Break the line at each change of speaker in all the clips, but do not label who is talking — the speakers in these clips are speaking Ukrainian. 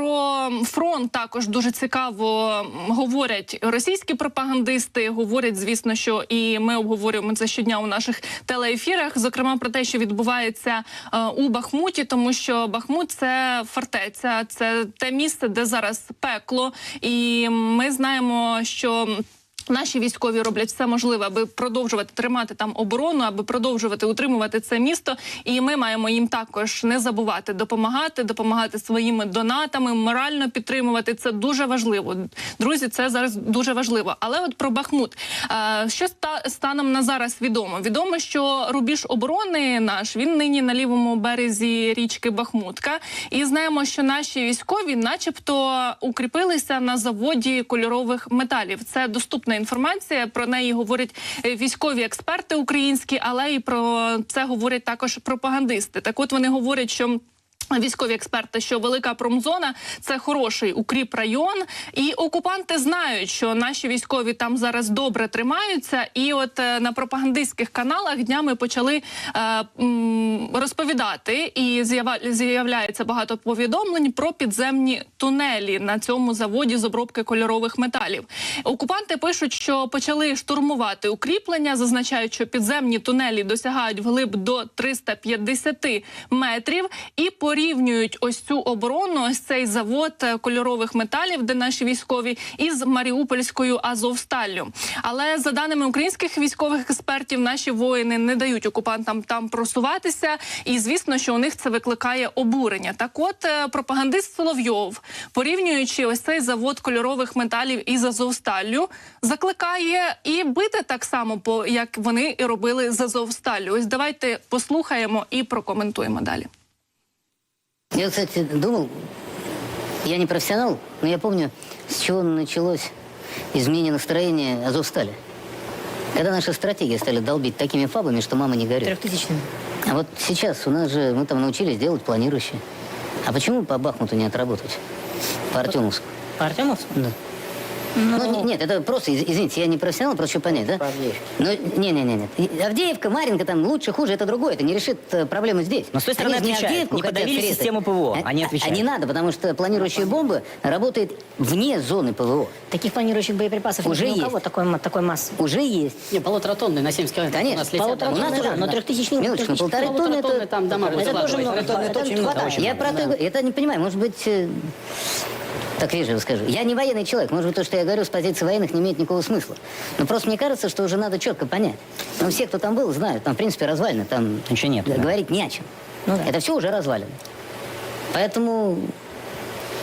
про фронт також дуже цікаво говорять російські пропагандисти. Говорять, звісно, що і ми обговорюємо це щодня у наших телеефірах. Зокрема, про те, що відбувається е, у Бахмуті, тому що Бахмут це фортеця, це те місце, де зараз пекло, і ми знаємо, що. Наші військові роблять все можливе, аби продовжувати тримати там оборону, аби продовжувати утримувати це місто. І ми маємо їм також не забувати допомагати, допомагати своїми донатами, морально підтримувати. Це дуже важливо. Друзі, це зараз дуже важливо. Але от про Бахмут, Е, що ста- станом на зараз відомо? Відомо, що рубіж оборони наш він нині на лівому березі річки Бахмутка, і знаємо, що наші військові, начебто, укріпилися на заводі кольорових металів. Це доступна інформація. Про неї говорять е, військові експерти українські, але і про це говорять також пропагандисти. Так, от вони говорять, що. Військові експерти, що велика промзона це хороший укріп район, і окупанти знають, що наші військові там зараз добре тримаються. І от е, на пропагандистських каналах днями почали е, розповідати, і з'являється багато повідомлень про підземні тунелі на цьому заводі з обробки кольорових металів. Окупанти пишуть, що почали штурмувати укріплення, зазначають, що підземні тунелі досягають вглиб до 350 метрів і порівнюють ось цю оборону, ось цей завод е, кольорових металів, де наші військові, із Маріупольською Азовсталлю. Але за даними українських військових експертів, наші воїни не дають окупантам там просуватися, і звісно, що у них це викликає обурення. Так, от е, пропагандист Соловйов, порівнюючи ось цей завод кольорових металів із Азовсталлю, закликає і бити так само, по як вони і робили з Азовсталлю. Ось давайте послухаємо і прокоментуємо далі.
Я, кстати, думал, я не профессионал, но я помню, с чего началось изменение настроения Азовстали. Когда наши стратегии стали долбить такими фабами, что мама не горюет.
Трехтысячным.
А вот сейчас у нас же, мы там научились делать планирующие. А почему по Бахмуту не отработать? По Артемовску?
По Артемовску?
Да. Ну, не- нет, это просто, из- извините, я не профессионал, просто понять, да?
По Авдеевке.
Ну, не-не-не, нет. Авдеевка, Маринка, там лучше, хуже, это другое, это не решит э, проблему здесь.
Но с той стороны
Они же не
отвечают,
Авдеевку
не
хотят
подавили
срезать.
систему ПВО,
А-
они
а-
отвечают.
А не надо, потому что планирующая бомба работает вне зоны ПВО.
Таких планирующих боеприпасов
Уже
нет ни у
есть.
кого такой, ма- такой массы.
Уже есть.
Не, полуторатонный на 70 километров.
Конечно,
у нас летят.
полутора
у нас
тонны,
уже,
да, но
да.
трехтысячный-
Минуточку,
трехтысячный
полторы тонны это...
там дома
Это тоже много,
Это-
это много.
Я про то, и говорю, это не понимаю, может быть, э, так вежливо скажу. Я не военный человек, может быть, то, что я говорю с позиции военных, не имеет никакого смысла. Но просто мне кажется, что уже надо четко понять. Ну, все, кто там был, знают, там, в принципе, развалено, там
Ничего нет, да.
говорить не о чем.
Ну да.
Это все уже развалено. Поэтому,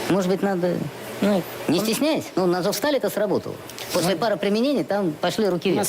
может быть, надо,
Ну,
не стесняясь, ну, на Азовстале это сработало. После пары применений там пошли руки вверх.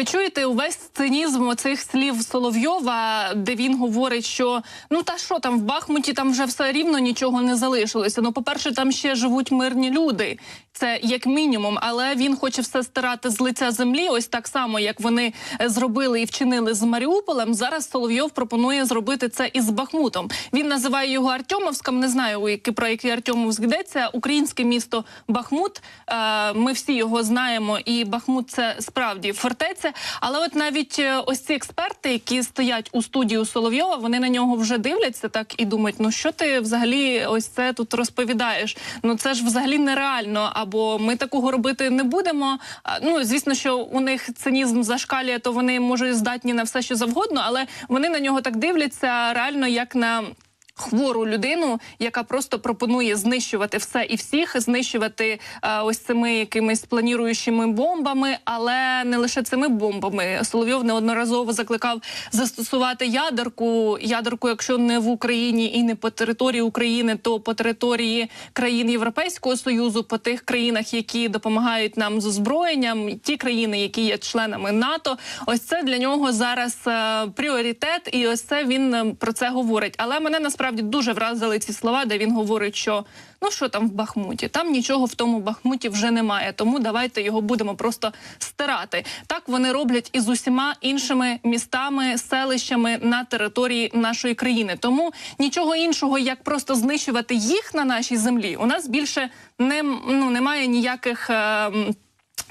Ви чуєте увесь цинізм цих слів Соловйова, де він говорить, що ну та що там в Бахмуті там вже все рівно нічого не залишилося. Ну, по-перше, там ще живуть мирні люди. Це як мінімум, але він хоче все стирати з лиця землі. Ось так само, як вони е, зробили і вчинили з Маріуполем. Зараз Соловйов пропонує зробити це із Бахмутом. Він називає його Артемовськом. Не знаю, про який Артемовськ йдеться. Українське місто Бахмут. Е, Ми всі його знаємо, і Бахмут це справді фортеця. Але от навіть е, ось ці експерти, які стоять у студії Соловйова, вони на нього вже дивляться так і думають: ну що ти взагалі ось це тут розповідаєш? Ну це ж взагалі нереально. Або ми такого робити не будемо. Ну звісно, що у них цинізм зашкалює, то вони можуть здатні на все, що завгодно, але вони на нього так дивляться реально як на. Хвору людину, яка просто пропонує знищувати все і всіх, знищувати е, ось цими якимись планіруючими бомбами, але не лише цими бомбами. Соловйов неодноразово закликав застосувати ядерку. Ядерку, якщо не в Україні і не по території України, то по території країн Європейського союзу, по тих країнах, які допомагають нам з озброєнням, ті країни, які є членами НАТО. Ось це для нього зараз е, пріоритет, і ось це він е, про це говорить. Але мене насправді дуже вразили ці слова, де він говорить, що ну що там в Бахмуті, там нічого в тому Бахмуті вже немає. Тому давайте його будемо просто стирати. Так вони роблять і з усіма іншими містами, селищами на території нашої країни. Тому нічого іншого, як просто знищувати їх на нашій землі, у нас більше не ну немає ніяких. е,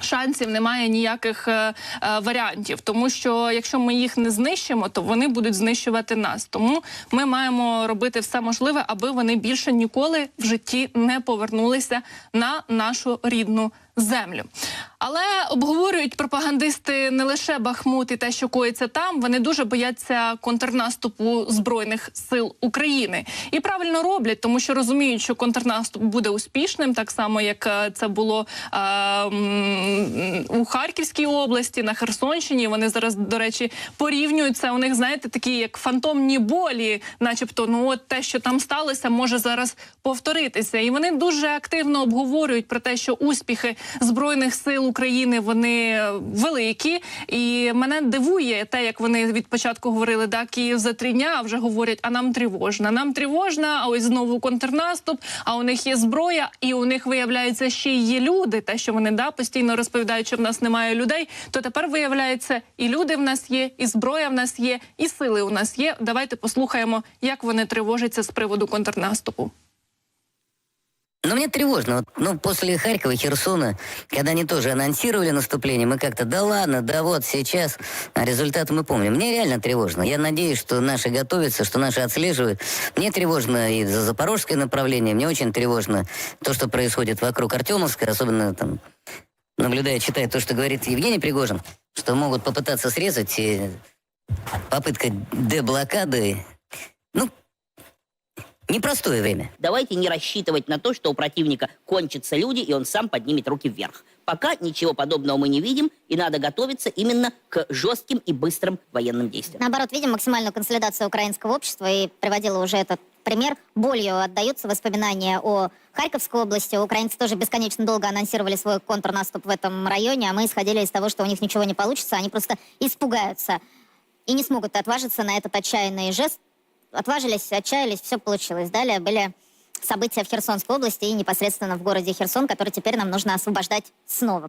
Шансів немає ніяких е, е, варіантів, тому що якщо ми їх не знищимо, то вони будуть знищувати нас. Тому ми маємо робити все можливе, аби вони більше ніколи в житті не повернулися на нашу рідну землю. Але обговорюють пропагандисти не лише Бахмут і те, що коїться там. Вони дуже бояться контрнаступу збройних сил України і правильно роблять, тому що розуміють, що контрнаступ буде успішним, так само як е, це було е, у Харківській області, на Херсонщині. Вони зараз, до речі, порівнюються. У них знаєте такі як фантомні болі, начебто, ну от те, що там сталося, може зараз повторитися. І вони дуже активно обговорюють про те, що успіхи збройних сил України вони великі. І мене дивує те, як вони від початку говорили, да Київ за три дня, а вже говорять, а нам тривожно. Нам тривожно, а ось знову контрнаступ. А у них є зброя, і у них виявляється ще є люди. Те, що вони да постійно розповідають, що в нас немає людей, то тепер виявляється, і люди в нас є, і зброя в нас є, і сили у нас є. Давайте послухаємо, як вони тривожаться з приводу контрнаступу.
Но мне тревожно. Вот, ну, после Харькова Херсона, когда они тоже анонсировали наступление, мы как-то, да ладно, да вот сейчас, а результат мы помним. Мне реально тревожно. Я надеюсь, что наши готовятся, что наши отслеживают. Мне тревожно и за запорожское направление, мне очень тревожно то, что происходит вокруг Артемовска, особенно там, наблюдая, читая то, что говорит Евгений Пригожин, что могут попытаться срезать и попытка деблокады. Непростое время.
Давайте не рассчитывать на то, что у противника кончатся люди, и он сам поднимет руки вверх. Пока ничего подобного мы не видим, и надо готовиться именно к жестким и быстрым военным действиям.
Наоборот, видим максимальную консолидацию украинского общества, и приводила уже этот пример. Болью отдаются воспоминания о Харьковской области. Украинцы тоже бесконечно долго анонсировали свой контрнаступ в этом районе, а мы исходили из того, что у них ничего не получится, они просто испугаются и не смогут отважиться на этот отчаянный жест. Отважились, отчаялись, все получилось. Далее были события в Херсонской области и непосредственно в городе Херсон, который теперь нам нужно освобождать снова.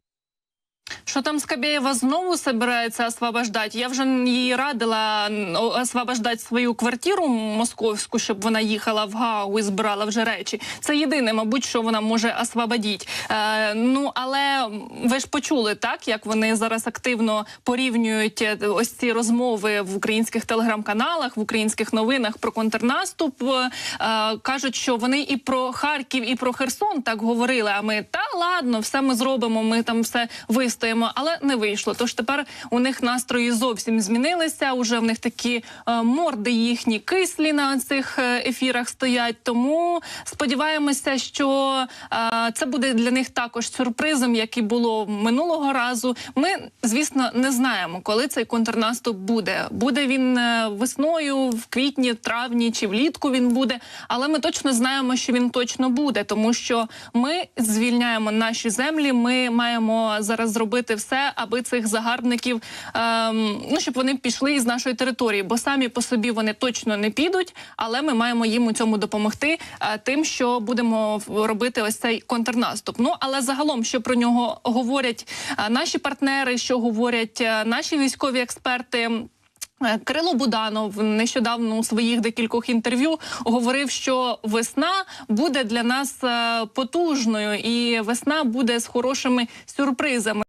Що там Скабєєва знову собирається освобождати? Я вже їй радила освобождати свою квартиру московську, щоб вона їхала в Гаагу і збирала вже речі. Це єдине, мабуть, що вона може освободити. Е, ну але ви ж почули так, як вони зараз активно порівнюють е, ось ці розмови в українських телеграм-каналах, в українських новинах про контрнаступ. Е, кажуть, що вони і про Харків, і про Херсон так говорили. А ми та ладно, все ми зробимо. Ми там все вистоїмо, але не вийшло. Тож тепер у них настрої зовсім змінилися. Уже в них такі е, морди їхні кислі на цих е, ефірах стоять. Тому сподіваємося, що е, це буде для них також сюрпризом, як і було минулого разу. Ми, звісно, не знаємо, коли цей контрнаступ буде. Буде він е, весною, в квітні, травні чи влітку він буде. Але ми точно знаємо, що він точно буде, тому що ми звільняємо наші землі. Ми маємо зараз зробити все, аби цих загарбників, ем, ну щоб вони пішли із нашої території, бо самі по собі вони точно не підуть. Але ми маємо їм у цьому допомогти е, тим, що будемо робити ось цей контрнаступ. Ну але загалом, що про нього говорять е, наші партнери, що говорять е, наші військові експерти. Е, Кирило Буданов нещодавно у своїх декількох інтерв'ю говорив, що весна буде для нас е, потужною, і весна буде з хорошими сюрпризами.